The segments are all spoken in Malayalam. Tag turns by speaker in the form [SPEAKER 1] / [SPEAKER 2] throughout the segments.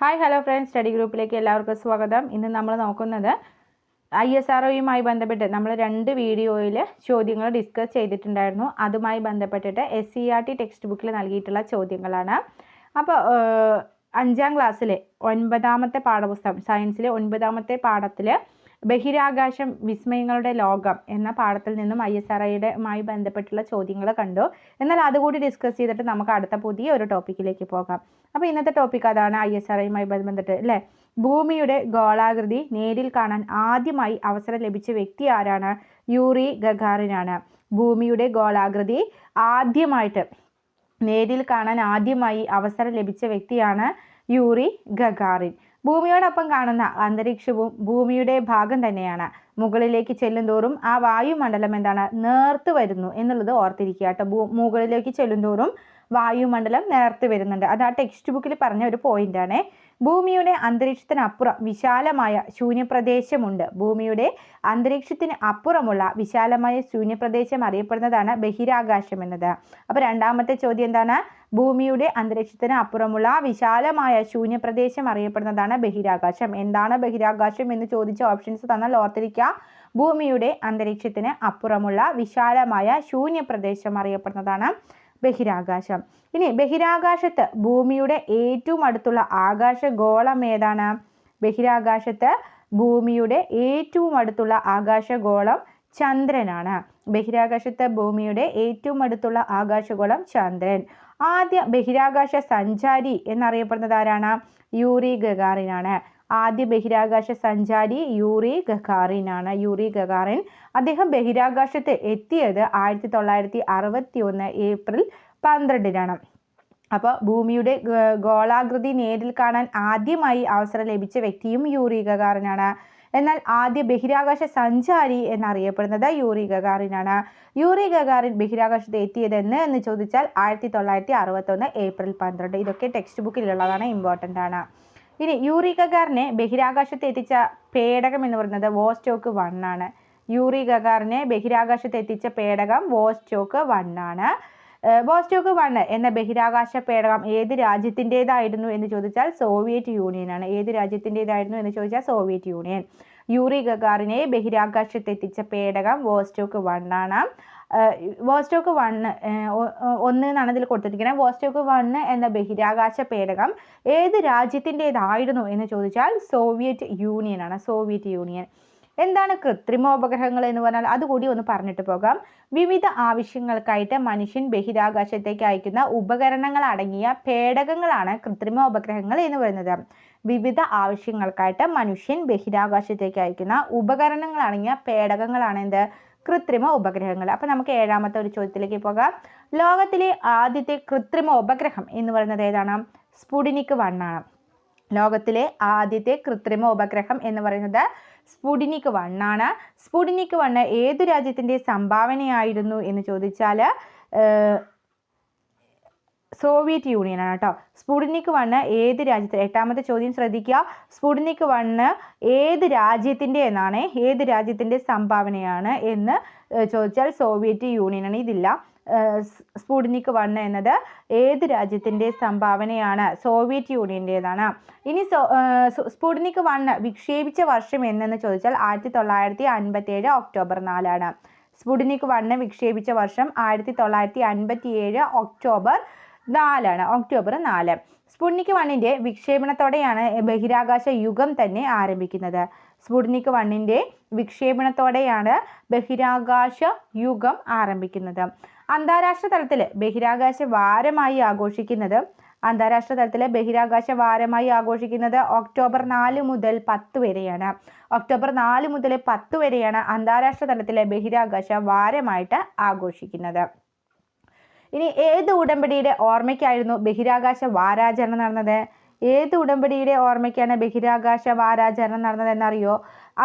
[SPEAKER 1] ഹായ് ഹലോ ഫ്രണ്ട്സ് സ്റ്റഡി ഗ്രൂപ്പിലേക്ക് എല്ലാവർക്കും സ്വാഗതം. ഇന്ന് നമ്മൾ നോക്കുന്നത് ഐ എസ് ആർ ഒയുമായി ബന്ധപ്പെട്ട് നമ്മൾ രണ്ട് വീഡിയോയിൽ ചോദ്യങ്ങൾ ഡിസ്കസ് ചെയ്തിട്ടുണ്ടായിരുന്നു. അതുമായി ബന്ധപ്പെട്ടിട്ട് S C R T text ബുക്കിൽ നൽകിയിട്ടുള്ള ചോദ്യങ്ങളാണ്. അപ്പോൾ അഞ്ചാം ക്ലാസ്സിലെ ഒൻപതാമത്തെ പാഠപുസ്തകം സയൻസിലെ ഒൻപതാമത്തെ പാഠത്തിൽ ബഹിരാകാശം വിസ്മയങ്ങളുടെ ലോകം എന്ന പാഠത്തിൽ നിന്നും ഐ എസ് ആർ ഐയുടെയുമായി ബന്ധപ്പെട്ടുള്ള ചോദ്യങ്ങൾ കണ്ടു. എന്നാൽ അതുകൂടി ഡിസ്കസ് ചെയ്തിട്ട് നമുക്ക് അടുത്ത പുതിയ ഒരു ടോപ്പിക്കിലേക്ക് പോകാം. അപ്പോൾ ഇന്നത്തെ ടോപ്പിക് അതാണ് ഐ എസ് ആർ ഐയുമായി ബന്ധപ്പെട്ട് അല്ലേ? ഭൂമിയുടെ ഗോളാകൃതി നേരിൽ കാണാൻ ആദ്യമായി അവസരം ലഭിച്ച വ്യക്തി ആരാണ്? യൂറി ഗഗാറിനാണ്. ഭൂമിയുടെ ഗോളാകൃതി ആദ്യമായിട്ട് നേരിൽ കാണാൻ ആദ്യമായി അവസരം ലഭിച്ച വ്യക്തിയാണ് യൂറി ഗഗാറിൻ. ഭൂമിയോടൊപ്പം കാണുന്ന അന്തരീക്ഷവും ഭൂമിയുടെ ഭാഗം തന്നെയാണ്. മുകളിലേക്ക് ചെല്ലുന്തോറും ആ വായുമണ്ഡലം എന്താണ്? നേർത്ത് വരുന്നു എന്നുള്ളത് ഓർത്തിരിക്കുക കേട്ടോ. ഭൂ മുകളിലേക്ക് ചെല്ലുന്തോറും വായുമണ്ഡലം നേർത്ത് വരുന്നുണ്ട്. അത് ആ ടെക്സ്റ്റ് ബുക്കിൽ പറഞ്ഞ ഒരു പോയിന്റാണ് ഭൂമിയുടെ അന്തരീക്ഷത്തിനപ്പുറം വിശാലമായ ശൂന്യപ്രദേശമുണ്ട്. ഭൂമിയുടെ അന്തരീക്ഷത്തിന് അപ്പുറമുള്ള വിശാലമായ ശൂന്യപ്രദേശം അറിയപ്പെടുന്നതാണ് ബഹിരാകാശം എന്നത്. അപ്പോൾ രണ്ടാമത്തെ ചോദ്യം എന്താണ്? ഭൂമിയുടെ അന്തരീക്ഷത്തിന് അപ്പുറമുള്ള വിശാലമായ ശൂന്യപ്രദേശം അറിയപ്പെടുന്നതാണ് ബഹിരാകാശം. എന്താണ് ബഹിരാകാശം എന്ന് ചോദിച്ച ഓപ്ഷൻസ് തന്നാൽ ഓർത്തിരിക്കുക. ഭൂമിയുടെ അന്തരീക്ഷത്തിന് അപ്പുറമുള്ള വിശാലമായ ശൂന്യപ്രദേശം അറിയപ്പെടുന്നതാണ് ബഹിരാകാശം. ഇനി ബഹിരാകാശത്ത് ഭൂമിയുടെ ഏറ്റവും അടുത്തുള്ള ആകാശഗോളം ഏതാണ്? ബഹിരാകാശത്ത് ഭൂമിയുടെ ഏറ്റവും അടുത്തുള്ള ആകാശഗോളം ചന്ദ്രനാണ്. ബഹിരാകാശത്ത് ഭൂമിയുടെ ഏറ്റവും അടുത്തുള്ള ആകാശഗോളം ചന്ദ്രൻ. ആദ്യ ബഹിരാകാശ സഞ്ചാരി എന്നറിയപ്പെടുന്നത് ആരാണ്? യൂറി ഗഗാറിനാണ്. ആദ്യ ബഹിരാകാശ സഞ്ചാരി യൂറി ഗഗാറിനാണ് യൂറി ഗഗാറിൻ അദ്ദേഹം ബഹിരാകാശത്ത് എത്തിയത് ആയിരത്തി തൊള്ളായിരത്തി അറുപത്തി ഒന്ന് ഏപ്രിൽ പന്ത്രണ്ടിനാണ്. അപ്പോൾ ഭൂമിയുടെ ഗോളാകൃതി നേരിൽ കാണാൻ ആദ്യമായി അവസരം ലഭിച്ച വ്യക്തിയും യൂറി ഗഗാറിനാണ് എന്നാൽ ആദ്യ ബഹിരാകാശ സഞ്ചാരി എന്നറിയപ്പെടുന്നത് യൂറി ഗഗാറിനാണ് യൂറി ഗഗാറിൻ ബഹിരാകാശത്ത് എത്തിയതെന്ന് എന്ന് ചോദിച്ചാൽ ആയിരത്തി തൊള്ളായിരത്തി അറുപത്തൊന്ന് ഏപ്രിൽ പന്ത്രണ്ട്. ഇതൊക്കെ ടെക്സ്റ്റ് ബുക്കിലുള്ളതാണ് ഇമ്പോർട്ടന്റ് ആണ്. ഇനി യൂറി ഗഗാറിനെ ബഹിരാകാശത്ത് എത്തിച്ച പേടകം എന്ന് പറയുന്നത് വോസ്റ്റോക്ക് വൺ ആണ്. യൂറി ഗഗാറിനെ ബഹിരാകാശത്ത് എത്തിച്ച പേടകം വോസ്റ്റോക്ക് വൺ ആണ്. വോസ്റ്റോക്ക് വൺ എന്ന ബഹിരാകാശ പേടകം ഏത് രാജ്യത്തിന്റെതായിരുന്നു എന്ന് ചോദിച്ചാൽ സോവിയറ്റ് യൂണിയൻ ആണ്. ഏത് രാജ്യത്തിന്റെതായിരുന്നു എന്ന് ചോദിച്ചാൽ സോവിയറ്റ് യൂണിയൻ. യൂറി ഗഗാറിനെ ബഹിരാകാശത്ത് എത്തിച്ച പേടകം വോസ്റ്റോക്ക് വൺ ആണ്. വോസ്റ്റോക്ക് വണ്ണ് ഒന്ന് എന്നാണ് ഇതിൽ കൊടുത്തിരിക്കുന്നത്. വോസ്റ്റോക്ക് വണ്ണ് എന്ന ബഹിരാകാശ പേടകം ഏത് രാജ്യത്തിന്റെതായിരുന്നു എന്ന് ചോദിച്ചാൽ സോവിയറ്റ് യൂണിയൻ ആണ് സോവിയറ്റ് യൂണിയൻ. എന്താണ് കൃത്രിമോപഗ്രഹങ്ങൾ എന്ന് പറഞ്ഞാൽ? അതുകൂടി ഒന്ന് പറഞ്ഞിട്ട് പോകാം. വിവിധ ആവശ്യങ്ങൾക്കായിട്ട് മനുഷ്യൻ ബഹിരാകാശത്തേക്ക് അയക്കുന്ന ഉപകരണങ്ങൾ അടങ്ങിയ പേടകങ്ങളാണ് കൃത്രിമ ഉപഗ്രഹങ്ങൾ എന്ന് പറയുന്നത്. വിവിധ ആവശ്യങ്ങൾക്കായിട്ട് മനുഷ്യൻ ബഹിരാകാശത്തേക്ക് അയക്കുന്ന ഉപകരണങ്ങൾ അടങ്ങിയ പേടകങ്ങളാണ് എന്ത്? കൃത്രിമ ഉപഗ്രഹങ്ങൾ. അപ്പോൾ നമുക്ക് ഏഴാമത്തെ ഒരു ചോദ്യത്തിലേക്ക് പോകാം. ലോകത്തിലെ ആദ്യത്തെ കൃത്രിമ ഉപഗ്രഹം എന്ന് പറയുന്നത് ഏതാണ്? സ്പുടിനിക് വൺ ആണ്. ലോകത്തിലെ ആദ്യത്തെ കൃത്രിമ ഉപഗ്രഹം എന്ന് പറയുന്നത് സ്പുടിനിക് വൺ ആണ്. സ്പുടിനിക് വണ്ണ് ഏതു രാജ്യത്തിന്റെ സംഭാവനയായിരുന്നു എന്ന് ചോദിച്ചാൽ സോവിയറ്റ് യൂണിയൻ ആണ് കേട്ടോ. സ്പുടിനിക് വണ്ണ് ഏത് രാജ്യത്ത്? എട്ടാമത്തെ ചോദ്യം ശ്രദ്ധിക്കുക. സ്പുടിനിക് വണ്ണ് ഏത് രാജ്യത്തിന്റെ എന്നാണ്? ഏത് രാജ്യത്തിന്റെ സംഭാവനയാണ് എന്ന് ചോദിച്ചാൽ സോവിയറ്റ് യൂണിയനാണ്. ഇതില്ല. സ്പുടിനിക് വൺ എന്നത് ഏത് രാജ്യത്തിന്റെ സംഭാവനയാണ്? സോവിയറ്റ് യൂണിയന്റേതാണ്. ഇനി സ്പുടിനിക് വൺ വിക്ഷേപിച്ച വർഷം എന്നെന്ന് ചോദിച്ചാൽ ആയിരത്തി തൊള്ളായിരത്തി അൻപത്തേഴ് ഒക്ടോബർ നാലാണ്. സ്പുടിനിക് വണ്ണ് വിക്ഷേപിച്ച വർഷം ആയിരത്തി തൊള്ളായിരത്തി അൻപത്തി ഏഴ് ഒക്ടോബർ നാലാണ് ഒക്ടോബർ നാല്. സ്പുട്നിക് വണ്ണിന്റെ വിക്ഷേപണത്തോടെയാണ് ബഹിരാകാശ യുഗം തന്നെ ആരംഭിക്കുന്നത്. സ്പുട്നിക് വണ്ണിന്റെ വിക്ഷേപണത്തോടെയാണ് ബഹിരാകാശ യുഗം ആരംഭിക്കുന്നത്. അന്താരാഷ്ട്ര തലത്തിൽ ബഹിരാകാശ വാരമായി ആഘോഷിക്കുന്നത് അന്താരാഷ്ട്ര തലത്തിൽ ബഹിരാകാശ വാരമായി ആഘോഷിക്കുന്നത് ഒക്ടോബർ നാല് മുതൽ പത്ത് വരെയാണ്. ഒക്ടോബർ നാല് മുതൽ പത്ത് വരെയാണ് അന്താരാഷ്ട്ര തലത്തിലെ ബഹിരാകാശ വാരമായിട്ട് ആഘോഷിക്കുന്നത്. ഇനി ഏത് ഉടമ്പടിയുടെ ഓർമ്മയ്ക്കായിരുന്നു ബഹിരാകാശ വാരാചരണം നടന്നത്? ഏത് ഉടമ്പടിയുടെ ഓർമ്മയ്ക്കാണ് ബഹിരാകാശ വാരാചരണം നടന്നതെന്നറിയോ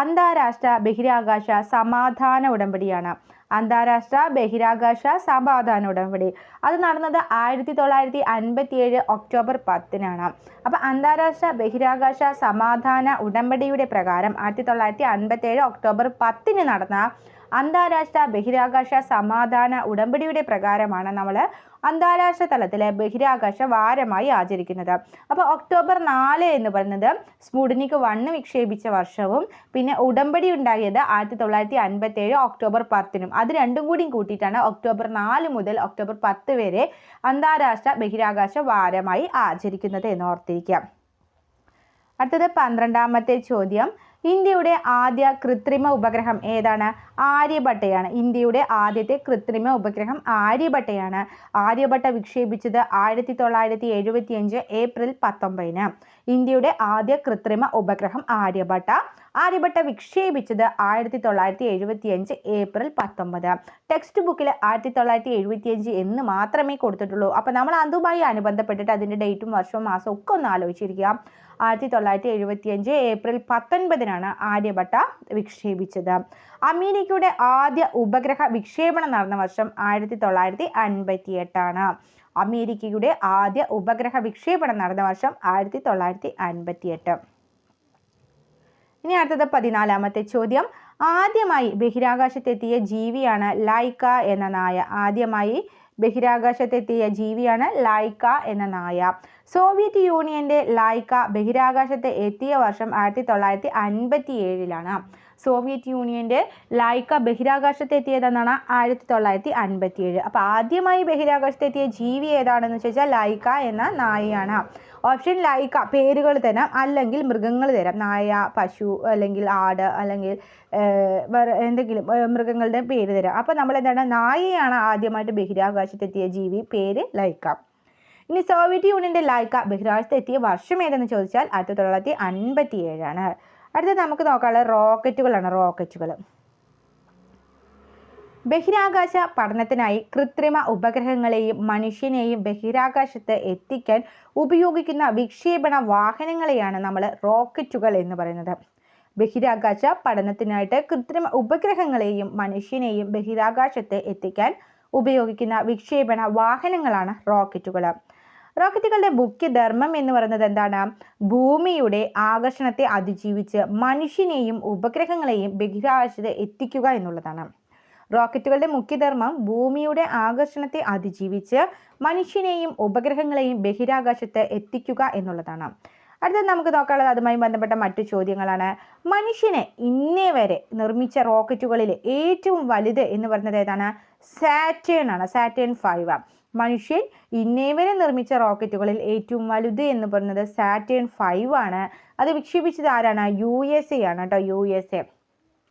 [SPEAKER 1] അന്താരാഷ്ട്ര ബഹിരാകാശ സമാധാന ഉടമ്പടിയാണ്. അന്താരാഷ്ട്ര ബഹിരാകാശ സമാധാന ഉടമ്പടി. അത് നടന്നത് ആയിരത്തി തൊള്ളായിരത്തി അൻപത്തി ഏഴ് ഒക്ടോബർ പത്തിനാണ്. അപ്പോൾ അന്താരാഷ്ട്ര ബഹിരാകാശ സമാധാന ഉടമ്പടിയുടെ പ്രകാരം ആയിരത്തി തൊള്ളായിരത്തി അൻപത്തി ഏഴ് ഒക്ടോബർ പത്തിന് നടന്ന അന്താരാഷ്ട്ര ബഹിരാകാശ സമാധാന ഉടമ്പടിയുടെ പ്രകാരമാണ് നമ്മൾ അന്താരാഷ്ട്ര തലത്തിൽ ബഹിരാകാശ വാരമായി ആചരിക്കുന്നത്. അപ്പോൾ ഒക്ടോബർ നാല് എന്ന് പറയുന്നത് സ്പുട്നിക് വണ്ണ് വിക്ഷേപിച്ച വർഷവും പിന്നെ ഉടമ്പടി ഉണ്ടായത് ആയിരത്തി തൊള്ളായിരത്തി അൻപത്തി ഏഴ് ഒക്ടോബർ പത്തിനും. അത് രണ്ടും കൂടിയും കൂട്ടിയിട്ടാണ് ഒക്ടോബർ നാല് മുതൽ ഒക്ടോബർ പത്ത് വരെ അന്താരാഷ്ട്ര ബഹിരാകാശ വാരമായി ആചരിക്കുന്നത് എന്ന് ഓർത്തിരിക്കാം അടുത്തത് പന്ത്രണ്ടാമത്തെ ചോദ്യം. ഇന്ത്യയുടെ ആദ്യ കൃത്രിമ ഉപഗ്രഹം ഏതാണ്? ആര്യഭട്ടയാണ്. ഇന്ത്യയുടെ ആദ്യത്തെ കൃത്രിമ ഉപഗ്രഹം ആര്യഭട്ടയാണ്. ആര്യഭട്ട വിക്ഷേപിച്ചത് ആയിരത്തി തൊള്ളായിരത്തി എഴുപത്തിയഞ്ച് ഏപ്രിൽ പത്തൊമ്പതിന്. ഇന്ത്യയുടെ ആദ്യ കൃത്രിമ ഉപഗ്രഹം ആര്യഭട്ട. ആര്യഭട്ട വിക്ഷേപിച്ചത് ആയിരത്തി തൊള്ളായിരത്തി എഴുപത്തിയഞ്ച് ഏപ്രിൽ പത്തൊമ്പത്. ടെക്സ്റ്റ് ബുക്കിൽ ആയിരത്തി തൊള്ളായിരത്തി എഴുപത്തിയഞ്ച് എന്ന് മാത്രമേ കൊടുത്തിട്ടുള്ളൂ. അപ്പോൾ നമ്മൾ അതുമായി അനുബന്ധപ്പെട്ടിട്ട് അതിന്റെ ഡേറ്റും വർഷവും മാസവും ഒക്കെ ഒന്ന് ആലോചിച്ചിരിക്കുക. ആയിരത്തി തൊള്ളായിരത്തി എഴുപത്തിയഞ്ച് ഏപ്രിൽ പത്തൊൻപതിനാണ് ആര്യഭട്ട വിക്ഷേപിച്ചത്. അമേരിക്കയുടെ ആദ്യ ഉപഗ്രഹ വിക്ഷേപണം നടന്ന വർഷം ആയിരത്തി തൊള്ളായിരത്തി അൻപത്തി എട്ടാണ് അമേരിക്കയുടെ ആദ്യ ഉപഗ്രഹ വിക്ഷേപണം നടന്ന വർഷം ആയിരത്തി തൊള്ളായിരത്തി അൻപത്തി എട്ട് ഇനി അടുത്തത് പതിനാലാമത്തെ ചോദ്യം. ആദ്യമായി ബഹിരാകാശത്തെത്തിയ ജീവിയാണ് ലൈക്ക എന്ന നായ. ആദ്യമായി ബഹിരാകാശത്തെത്തിയ ജീവിയാണ് ലൈക്ക എന്ന നായ. സോവിയറ്റ് യൂണിയന്റെ ലൈക്ക ബഹിരാകാശത്ത് എത്തിയ വർഷം ആയിരത്തി തൊള്ളായിരത്തി അൻപത്തി ഏഴിലാണ് സോവിയറ്റ് യൂണിയന്റെ ലൈക്ക ബഹിരാകാശത്തെത്തിയതെന്നാണ് ആയിരത്തി തൊള്ളായിരത്തി അൻപത്തി ഏഴ് അപ്പോൾ ആദ്യമായി ബഹിരാകാശത്തെത്തിയ ജീവി ഏതാണെന്ന് ചോദിച്ചാൽ ലൈക്ക എന്ന നായയാണ്. ഓപ്ഷൻ ലൈക്ക പേരുകൾ തരാം. അല്ലെങ്കിൽ മൃഗങ്ങൾ തരാം. നായ പശു അല്ലെങ്കിൽ ആട് അല്ലെങ്കിൽ വേറെ എന്തെങ്കിലും മൃഗങ്ങളുടെ പേര് തരാം. അപ്പോൾ നമ്മൾ എന്താണ്? നായയാണ് ആദ്യമായിട്ട് ബഹിരാകാശത്തെത്തിയ ജീവി. പേര് ലൈക്ക. ഇനി സോവിയറ്റ് യൂണിയന്റെ ലൈക്ക. ബഹിരാകാശത്തെത്തിയ വർഷം ഏതെന്ന് ചോദിച്ചാൽ ആയിരത്തി തൊള്ളായിരത്തി അൻപത്തി ഏഴാണ് അടുത്തത് നമുക്ക് നോക്കാനുള്ള റോക്കറ്റുകളാണ് റോക്കറ്റുകൾ ബഹിരാകാശ പഠനത്തിനായി കൃത്രിമ ഉപഗ്രഹങ്ങളെയും മനുഷ്യനെയും ബഹിരാകാശത്ത് എത്തിക്കാൻ ഉപയോഗിക്കുന്ന വിക്ഷേപണ വാഹനങ്ങളെയാണ് നമ്മൾ റോക്കറ്റുകൾ എന്ന് പറയുന്നത്. ബഹിരാകാശ പഠനത്തിനായിട്ട് കൃത്രിമ ഉപഗ്രഹങ്ങളെയും മനുഷ്യനെയും ബഹിരാകാശത്ത് എത്തിക്കാൻ ഉപയോഗിക്കുന്ന വിക്ഷേപണ വാഹനങ്ങളാണ് റോക്കറ്റുകൾ. റോക്കറ്റുകളുടെ മുഖ്യധർമ്മം എന്ന് പറയുന്നത് എന്താണ്? ഭൂമിയുടെ ആകർഷണത്തെ അതിജീവിച്ച് മനുഷ്യനെയും ഉപഗ്രഹങ്ങളെയും ബഹിരാകാശത്ത് എത്തിക്കുക എന്നുള്ളതാണ്. റോക്കറ്റുകളുടെ മുഖ്യധർമ്മം ഭൂമിയുടെ ആകർഷണത്തെ അതിജീവിച്ച് മനുഷ്യനെയും ഉപഗ്രഹങ്ങളെയും ബഹിരാകാശത്ത് എത്തിക്കുക എന്നുള്ളതാണ്. അടുത്തത് നമുക്ക് നോക്കാനുള്ളത് അതുമായി ബന്ധപ്പെട്ട മറ്റു ചോദ്യങ്ങളാണ്. മനുഷ്യനെ ഇന്നേ വരെ നിർമ്മിച്ച റോക്കറ്റുകളിൽ ഏറ്റവും വലുത് എന്ന് പറയുന്നത് ഏതാണ്? സാറ്റേൺ ആണ് സാറ്റേൺ ഫൈവ്. മനുഷ്യൻ ഇന്നേ വരെ നിർമ്മിച്ച റോക്കറ്റുകളിൽ ഏറ്റവും വലുത് എന്ന് പറയുന്നത് സാറ്റേൺ ഫൈവ് ആണ്. അത് വിക്ഷേപിച്ചത് ആരാണ്? യു എസ് എ ആണ് കേട്ടോ യു എസ് എ.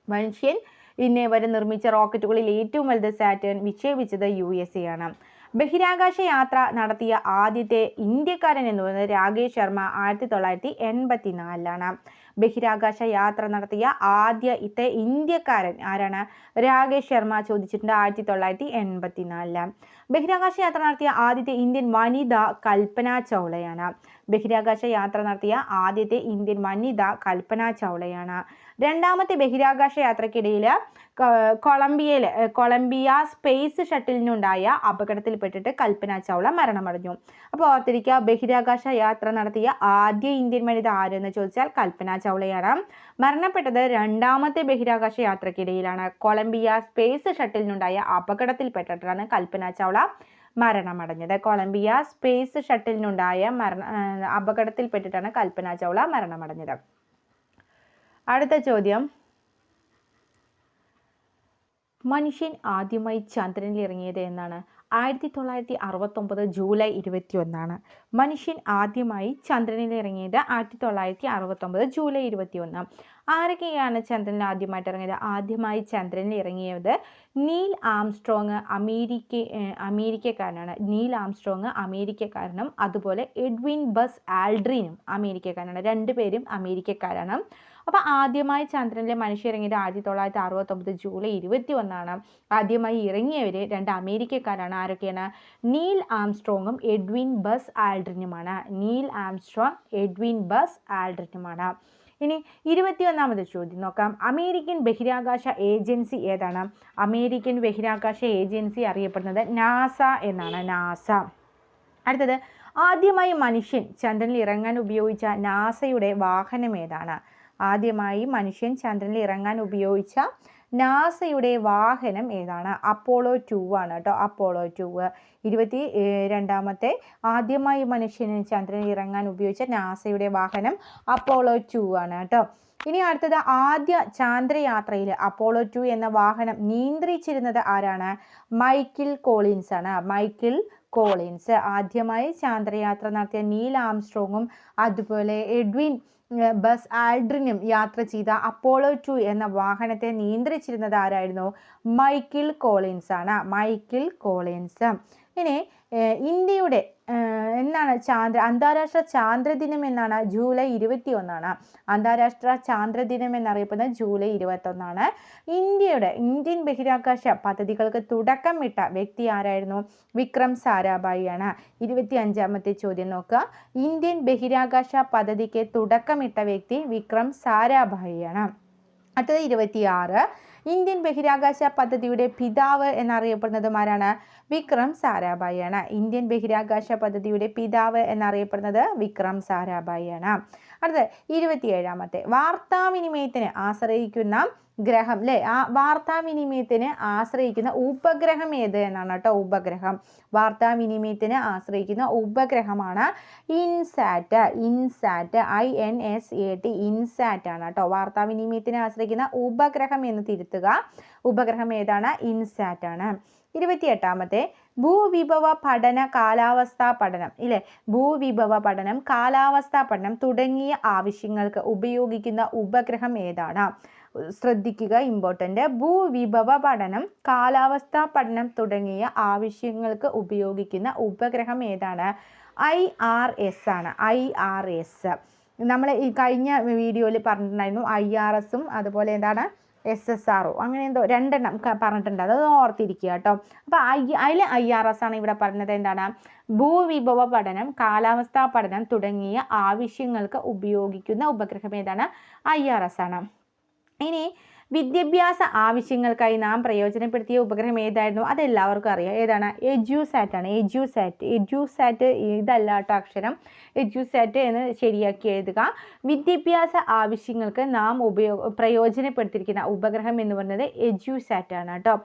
[SPEAKER 1] മനുഷ്യൻ ഇന്നേ വരെ നിർമ്മിച്ച റോക്കറ്റുകളിൽ ഏറ്റവും വലുത് സാറ്റേൺ വിക്ഷേപിച്ചത് യു എസ് എ ആണ്. ബഹിരാകാശ യാത്ര നടത്തിയ ആദ്യത്തെ ഇന്ത്യക്കാരൻ എന്ന് പറയുന്നത് രാകേഷ് ശർമ്മ ആയിരത്തി തൊള്ളായിരത്തി എൺപത്തി നാലിലാണ് ബഹിരാകാശ യാത്ര നടത്തിയ ആദ്യത്തെ ഇന്ത്യക്കാരൻ ആരാണ്? രാകേഷ് ശർമ്മ ചോദിച്ചിട്ടുണ്ട് ആയിരത്തി തൊള്ളായിരത്തി എൺപത്തി നാലിൽ ബഹിരാകാശ യാത്ര നടത്തിയ ആദ്യത്തെ ഇന്ത്യൻ വനിത കൽപ്പന ചൗളയാണ്. ബഹിരാകാശ യാത്ര നടത്തിയ ആദ്യത്തെ ഇന്ത്യൻ വനിത കൽപ്പന ചൗളയാണ്. രണ്ടാമത്തെ ബഹിരാകാശ യാത്രക്കിടയിൽ കൊളംബിയയിൽ കൊളംബിയ സ്പേസ് ഷട്ടിലിനുണ്ടായ അപകടത്തിൽപ്പെട്ടിട്ട് കൽപ്പന ചൗള മരണമടഞ്ഞു. അപ്പോൾ ഓർത്തിരിക്കുക ബഹിരാകാശ യാത്ര നടത്തിയ ആദ്യ ഇന്ത്യൻ വനിത ആരെന്ന് ചോദിച്ചാൽ കൽപ്പന ചൗളയാണ്. മരണപ്പെട്ടത് രണ്ടാമത്തെ ബഹിരാകാശ യാത്രക്കിടയിലാണ്. കൊളംബിയ സ്പേസ് ഷട്ടിലിനുണ്ടായ അപകടത്തിൽപ്പെട്ടിട്ടാണ് കൽപ്പന ചൗള മരണമടഞ്ഞത്. കൊളംബിയ സ്പേസ് ഷട്ടിലിനുണ്ടായ മരണ അപകടത്തിൽപ്പെട്ടിട്ടാണ് കൽപ്പന ചൗള മരണമടഞ്ഞത്. അടുത്ത ചോദ്യം. മനുഷ്യൻ ആദ്യമായി ചന്ദ്രനിൽ ഇറങ്ങിയത് എന്നാണ്. ആയിരത്തി തൊള്ളായിരത്തി അറുപത്തൊമ്പത് ജൂലൈ ഇരുപത്തി ഒന്നാണ് മനുഷ്യൻ ആദ്യമായി ചന്ദ്രനിൽ ഇറങ്ങിയത് ആയിരത്തി തൊള്ളായിരത്തി അറുപത്തൊമ്പത് ജൂലൈ ഇരുപത്തി ഒന്ന് ആരൊക്കെയാണ് ചന്ദ്രനിൽ ആദ്യമായിട്ട് ഇറങ്ങിയത്? ആദ്യമായി ചന്ദ്രനിൽ ഇറങ്ങിയത് നീൽ ആംസ്ട്രോങ് അമേരിക്ക അമേരിക്കക്കാരനാണ്. നീൽ ആംസ്ട്രോങ് അമേരിക്കക്കാരനും അതുപോലെ എഡ്വിൻ ബസ് ആൽഡ്രീനും അമേരിക്കക്കാരനാണ്. രണ്ടുപേരും അമേരിക്കക്കാരാണ്. അപ്പോൾ ആദ്യമായി ചന്ദ്രനിലെ മനുഷ്യർ ഇറങ്ങിയത് ആയിരത്തി തൊള്ളായിരത്തി അറുപത്തൊമ്പത് ജൂലൈ ഇരുപത്തി ഒന്നാണ് ആദ്യമായി ഇറങ്ങിയവർ രണ്ട് അമേരിക്കക്കാരാണ്. ആരൊക്കെയാണ്? നീൽ ആംസ്ട്രോങ്ങും എഡ്വിൻ ബസ് ആൽഡ്രിനുമാണ്. നീൽ ആംസ്ട്രോങ് എഡ്വിൻ ബസ് ആൽഡ്രിനുമാണ്. ഇനി ഇരുപത്തിയൊന്നാമത് ചോദ്യം നോക്കാം. അമേരിക്കൻ ബഹിരാകാശ ഏജൻസി ഏതാണ്? അമേരിക്കൻ ബഹിരാകാശ ഏജൻസി അറിയപ്പെടുന്നത് നാസ എന്നാണ്. നാസ. അടുത്തത് ആദ്യമായി മനുഷ്യൻ ചന്ദ്രനിൽ ഇറങ്ങാൻ ഉപയോഗിച്ച നാസയുടെ വാഹനം ഏതാണ്? ആദ്യമായി മനുഷ്യൻ ചന്ദ്രനിൽ ഇറങ്ങാൻ ഉപയോഗിച്ച നാസയുടെ വാഹനം ഏതാണ്? അപ്പോളോ ടു ആണ് കേട്ടോ. അപ്പോളോ ടു ഇരുപത്തി രണ്ടാമത്തെ. ആദ്യമായി മനുഷ്യന് ചന്ദ്രനിൽ ഇറങ്ങാൻ ഉപയോഗിച്ച നാസയുടെ വാഹനം അപ്പോളോ ടു ആണ് കേട്ടോ. ഇനി അടുത്തത് ആദ്യ ചാന്ദ്രയാത്രയിൽ അപ്പോളോ ടു എന്ന വാഹനം നിയന്ത്രിച്ചിരുന്നത് ആരാണ്? മൈക്കിൾ കോളിൻസ് ആണ്. Michael Collins. ആദ്യമായി ചാന്ദ്രയാത്ര നടത്തിയ നീൽ ആംസ്ട്രോങ്ങും അതുപോലെ എഡ്വിൻ ബസ് ആൽഡ്രിനും യാത്ര ചെയ്ത അപ്പോളോ ടു എന്ന വാഹനത്തെ നിയന്ത്രിച്ചിരുന്നത് ആരായിരുന്നു? മൈക്കിൾ കോളിൻസ് ആണ്. Michael Collins. ഇനി ഇന്ത്യയുടെ എന്നാണ് ചാന്ദ്ര അന്താരാഷ്ട്ര ചാന്ദ്രദിനം എന്നാണ് ജൂലൈ ഇരുപത്തി ഒന്നാണ് അന്താരാഷ്ട്ര ചാന്ദ്രദിനം എന്നറിയപ്പെടുന്നത് ജൂലൈ ഇരുപത്തൊന്നാണ്. ഇന്ത്യയുടെ ഇന്ത്യൻ ബഹിരാകാശ പദ്ധതികൾക്ക് തുടക്കം ഇട്ട വ്യക്തി ആരായിരുന്നു? വിക്രം സാരാഭായി ആണ് ഇരുപത്തി അഞ്ചാമത്തെ ചോദ്യം നോക്കുക. ഇന്ത്യൻ ബഹിരാകാശ പദ്ധതിക്ക് തുടക്കമിട്ട വ്യക്തി വിക്രം സാരാഭായി ആണ് അടുത്തത് ഇരുപത്തിയാറ്. ഇന്ത്യൻ ബഹിരാകാശ പദ്ധതിയുടെ പിതാവ് എന്നറിയപ്പെടുന്നതും ആരാണ് വിക്രം സാരാഭായിയാണ്. ഇന്ത്യൻ ബഹിരാകാശ പദ്ധതിയുടെ പിതാവ് എന്നറിയപ്പെടുന്നത് വിക്രം സാരാഭായി ആണ് അടുത്തത് ഇരുപത്തിയേഴാമത്തെ. വാർത്താവിനിമയത്തിന് ആശ്രയിക്കുന്ന ഗ്രഹം അല്ലേ ആ വാർത്താവിനിമയത്തിന് ആശ്രയിക്കുന്ന ഉപഗ്രഹം ഏത് എന്നാണ് കേട്ടോ ഉപഗ്രഹം. വാർത്താവിനിമയത്തിന് ആശ്രയിക്കുന്ന ഉപഗ്രഹമാണ് INSAT. INSAT I N S A T INSAT ആണ് കേട്ടോ. വാർത്താവിനിമയത്തിന് ആശ്രയിക്കുന്ന ഉപഗ്രഹം എന്ന് തിരുത്തുക. ഉപഗ്രഹം ഏതാണ്? ഇൻസാറ്റ് ആണ്. ഇരുപത്തിയെട്ടാമത്തെ ഭൂവിഭവ പഠന കാലാവസ്ഥാ പഠനം ഇല്ലേ? ഭൂവിഭവ പഠനം കാലാവസ്ഥാ പഠനം തുടങ്ങിയ ആവശ്യങ്ങൾക്ക് ഉപയോഗിക്കുന്ന ഉപഗ്രഹം ഏതാണ്? ശ്രദ്ധിക്കുക ഇമ്പോർട്ടന്റ് ഭൂവിഭവ പഠനം കാലാവസ്ഥാ പഠനം തുടങ്ങിയ ആവശ്യങ്ങൾക്ക് ഉപയോഗിക്കുന്ന ഉപഗ്രഹം ഏതാണ്? ഐ ആർ എസ് ആണ്. ഐ ആർ എസ് നമ്മൾ ഈ കഴിഞ്ഞ വീഡിയോയിൽ പറഞ്ഞിട്ടുണ്ടായിരുന്നു ഐ ആർ എസും അതുപോലെ എന്താണ്? എസ് എസ് ആർ ഒ അങ്ങനെ എന്തോ രണ്ടെണ്ണം പറഞ്ഞിട്ടുണ്ട്. അത് ഓർത്തിരിക്കുക കേട്ടോ. അപ്പോൾ ഐ അതിൽ ഐ ആർ എസ് ആണ് ഇവിടെ പറഞ്ഞത് എന്താണ്? ഭൂവിഭവ പഠനം കാലാവസ്ഥാ പഠനം തുടങ്ങിയ ആവശ്യങ്ങൾക്ക് ഉപയോഗിക്കുന്ന ഉപഗ്രഹം ഏതാണ്? ഐ ആർ എസ് ആണ്. ഇനി വിദ്യാഭ്യാസ ആവശ്യങ്ങൾക്കായി നാം പ്രയോജനപ്പെടുത്തിയ ഉപഗ്രഹം ഏതായിരുന്നു? അതെല്ലാവർക്കും അറിയാം. ഏതാണ്? എജ്യൂസാറ്റ് ആണ്. എജ്യൂസാറ്റ് എജ്യൂസാറ്റ് ഇതല്ല കേട്ടോ അക്ഷരം. എജ്യൂസാറ്റ് എന്ന് ശരിയാക്കി എഴുതുക. വിദ്യാഭ്യാസ ആവശ്യങ്ങൾക്ക് നാം ഉപയോഗ പ്രയോജനപ്പെടുത്തിയിരിക്കുന്ന ഉപഗ്രഹം എന്ന് പറയുന്നത് എജ്യൂസാറ്റ് ആണ് കേട്ടോ.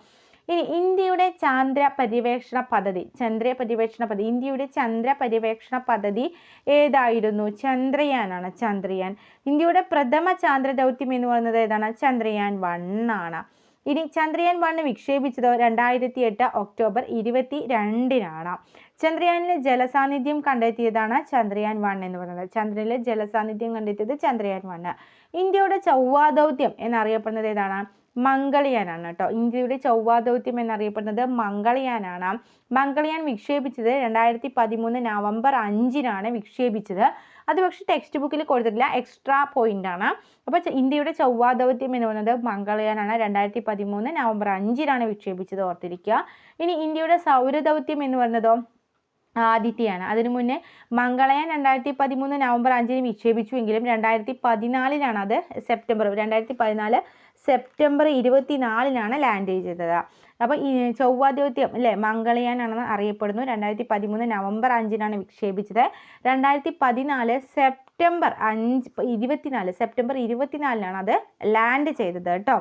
[SPEAKER 1] ഇനി ഇന്ത്യയുടെ ചാന്ദ്ര പര്യവേക്ഷണ പദ്ധതി ചന്ദ്ര പര്യവേക്ഷണ പദ്ധതി ഇന്ത്യയുടെ ചന്ദ്ര പര്യവേക്ഷണ പദ്ധതി ഏതായിരുന്നു? ചന്ദ്രയാനാണ് ചന്ദ്രയാൻ. ഇന്ത്യയുടെ പ്രഥമ ചാന്ദ്ര ദൗത്യം എന്ന് പറയുന്നത് ഏതാണ്? ചന്ദ്രയാൻ വൺ ആണ്. ഇനി ചന്ദ്രയാൻ വണ്ണ് വിക്ഷേപിച്ചത് രണ്ടായിരത്തി എട്ട് ഒക്ടോബർ ഇരുപത്തി രണ്ടിനാണ് ചന്ദ്രയാനിലെ ജലസാന്നിധ്യം കണ്ടെത്തിയതാണ് ചന്ദ്രയാൻ വൺ എന്ന് പറയുന്നത്. ചന്ദ്രനിലെ ജലസാന്നിധ്യം കണ്ടെത്തിയത് ചന്ദ്രയാൻ വണ്ണ്. ഇന്ത്യയുടെ ചൊവ്വാ ദൗത്യം എന്നറിയപ്പെടുന്നത് ഏതാണ്? മംഗളയാനാണ് കേട്ടോ. ഇന്ത്യയുടെ ചൊവ്വാ ദൗത്യം എന്നറിയപ്പെടുന്നത് മംഗളിയാനാണ്. മംഗളിയാൻ വിക്ഷേപിച്ചത് രണ്ടായിരത്തി പതിമൂന്ന് നവംബർ അഞ്ചിനാണ് വിക്ഷേപിച്ചത്. അത് പക്ഷേ ടെക്സ്റ്റ് ബുക്കിൽ കൊടുത്തിട്ടില്ല. എക്സ്ട്രാ പോയിന്റ് ആണ്. അപ്പോൾ ഇന്ത്യയുടെ ചൊവ്വാ ദൗത്യം എന്ന് പറയുന്നത് മംഗളയാനാണ്. രണ്ടായിരത്തി പതിമൂന്ന് നവംബർ അഞ്ചിനാണ് വിക്ഷേപിച്ചത് ഓർത്തിരിക്കുക. ഇനി ഇന്ത്യയുടെ സൗരദൗത്യം എന്ന് പറയുന്നതോ ആദിത്യയാണ്. അതിനു മുന്നേ മംഗളയാൻ രണ്ടായിരത്തി പതിമൂന്ന് നവംബർ അഞ്ചിന് വിക്ഷേപിച്ചുവെങ്കിലും രണ്ടായിരത്തി പതിനാലിനാണ് അത് സെപ്റ്റംബർ രണ്ടായിരത്തി പതിനാല് സെപ്റ്റംബർ ഇരുപത്തിനാലിനാണ് ലാൻഡ് ചെയ്തത്. അപ്പോൾ ഈ ചൊവ്വാ ദൗത്യം അല്ലേ മംഗളയാനാണെന്ന് അറിയപ്പെടുന്നു. രണ്ടായിരത്തി പതിമൂന്ന് നവംബർ അഞ്ചിനാണ് വിക്ഷേപിച്ചത്. രണ്ടായിരത്തി പതിനാല് സെപ്റ്റംബർ അഞ്ച് ഇരുപത്തിനാല് സെപ്റ്റംബർ ഇരുപത്തിനാലിനാണ് അത് ലാൻഡ് ചെയ്തത് കേട്ടോ.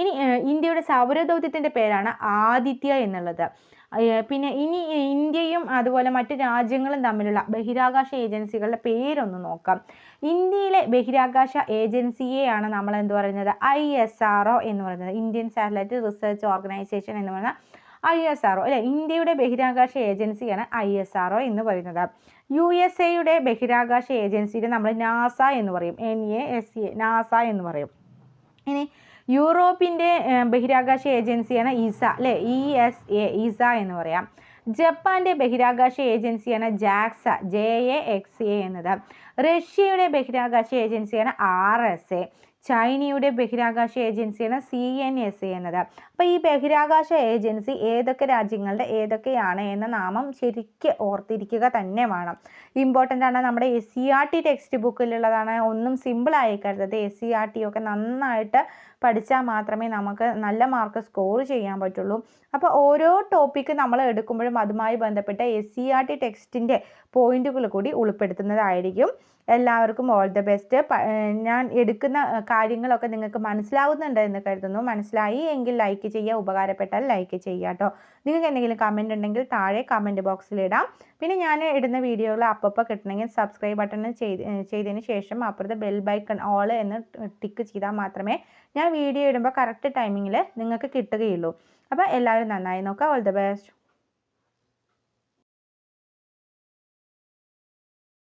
[SPEAKER 1] ഇനി ഇന്ത്യയുടെ സൗരദൗത്യത്തിന്റെ പേരാണ് ആദിത്യ എന്നുള്ളത്. പിന്നെ ഇനി ഇന്ത്യയും അതുപോലെ മറ്റു രാജ്യങ്ങളും തമ്മിലുള്ള ബഹിരാകാശ ഏജൻസികളുടെ പേരൊന്ന് നോക്കാം. ഇന്ത്യയിലെ ബഹിരാകാശ ഏജൻസിയെയാണ് നമ്മൾ എന്ത് പറയുന്നത്? ഐ എസ് ആർ എന്ന് പറയുന്നത്. ഇന്ത്യൻ സാറ്റലൈറ്റ് റിസർച്ച് ഓർഗനൈസേഷൻ എന്ന് പറയുന്ന ഐ എസ് ആർ അല്ലെ? ഇന്ത്യയുടെ ബഹിരാകാശ ഏജൻസിയാണ് ഐ എസ് ആർ എന്ന് പറയുന്നത്. യു എസ് എയുടെ ബഹിരാകാശ ഏജൻസിയെ നമ്മൾ നാസ എന്ന് പറയും. N A S A NASA എന്ന് പറയും. ഇനി യൂറോപ്പിന്റെ ബഹിരാകാശ ഏജൻസിയാണ് ഈസ അല്ലേ? ഇ എസ് എ ഈസ എന്ന് പറയാം. ജപ്പാന്റെ ബഹിരാകാശ ഏജൻസിയാണ് JAXA J A X A എന്നത്. റഷ്യയുടെ ബഹിരാകാശ ഏജൻസിയാണ് ആർ എസ് എ. ചൈനയുടെ ബഹിരാകാശ ഏജൻസിയാണ് സി എൻ എസ് എ എന്നത്. അപ്പോൾ ഈ ബഹിരാകാശ ഏജൻസി ഏതൊക്കെ രാജ്യങ്ങളുടെ ഏതൊക്കെയാണ് എന്ന നാമം ശരിക്ക് ഓർത്തിരിക്കുക തന്നെ വേണം. ഇമ്പോർട്ടന്റ് ആണ് നമ്മുടെ S C R T text ബുക്കിലുള്ളതാണ്. ഒന്നും സിമ്പിൾ ആയി കരുതരുത് എസ് സി ആർ ടി ഒക്കെ നന്നായിട്ട് പഠിച്ചാൽ മാത്രമേ നമുക്ക് നല്ല മാർക്ക് സ്കോർ ചെയ്യാൻ പറ്റുള്ളൂ. അപ്പോൾ ഓരോ ടോപ്പിക്ക് നമ്മൾ എടുക്കുമ്പോഴും അതുമായി ബന്ധപ്പെട്ട എസ് സി ആർ ടി ടെക്സ്റ്റിന്റെ പോയിന്റുകൾ കൂടി ഉൾപ്പെടുത്തുന്നതായിരിക്കും. എല്ലാവർക്കും ഓൾ ദ ബെസ്റ്റ് ഞാൻ എടുക്കുന്ന കാര്യങ്ങളൊക്കെ നിങ്ങൾക്ക് മനസ്സിലാവുന്നുണ്ട് എന്ന് കരുതുന്നു. മനസ്സിലായി എങ്കിൽ ലൈക്ക് ചെയ്യുക ഉപകാരപ്പെട്ടാൽ ലൈക്ക് ചെയ്യുക കേട്ടോ നിങ്ങൾക്ക് എന്തെങ്കിലും കമന്റ് ഉണ്ടെങ്കിൽ താഴെ കമന്റ് ബോക്സിൽ ഇടാം. പിന്നെ ഞാൻ ഇടുന്ന വീഡിയോകൾ അപ്പോൾ കിട്ടണമെങ്കിൽ സബ്സ്ക്രൈബ് ബട്ടൺ ചെയ്ത് ചെയ്തതിന് ശേഷം അപ്പുറത്തെ ബെൽ ബൈക്കൺ ഓൾ എന്ന് ടിക്ക് ചെയ്താൽ മാത്രമേ ഞാൻ വീഡിയോ ഇടുമ്പോൾ കറക്റ്റ് ടൈമിങ്ങിൽ നിങ്ങൾക്ക് കിട്ടുകയുള്ളൂ. അപ്പോൾ എല്ലാവരും നന്നായി നോക്കുക. All the best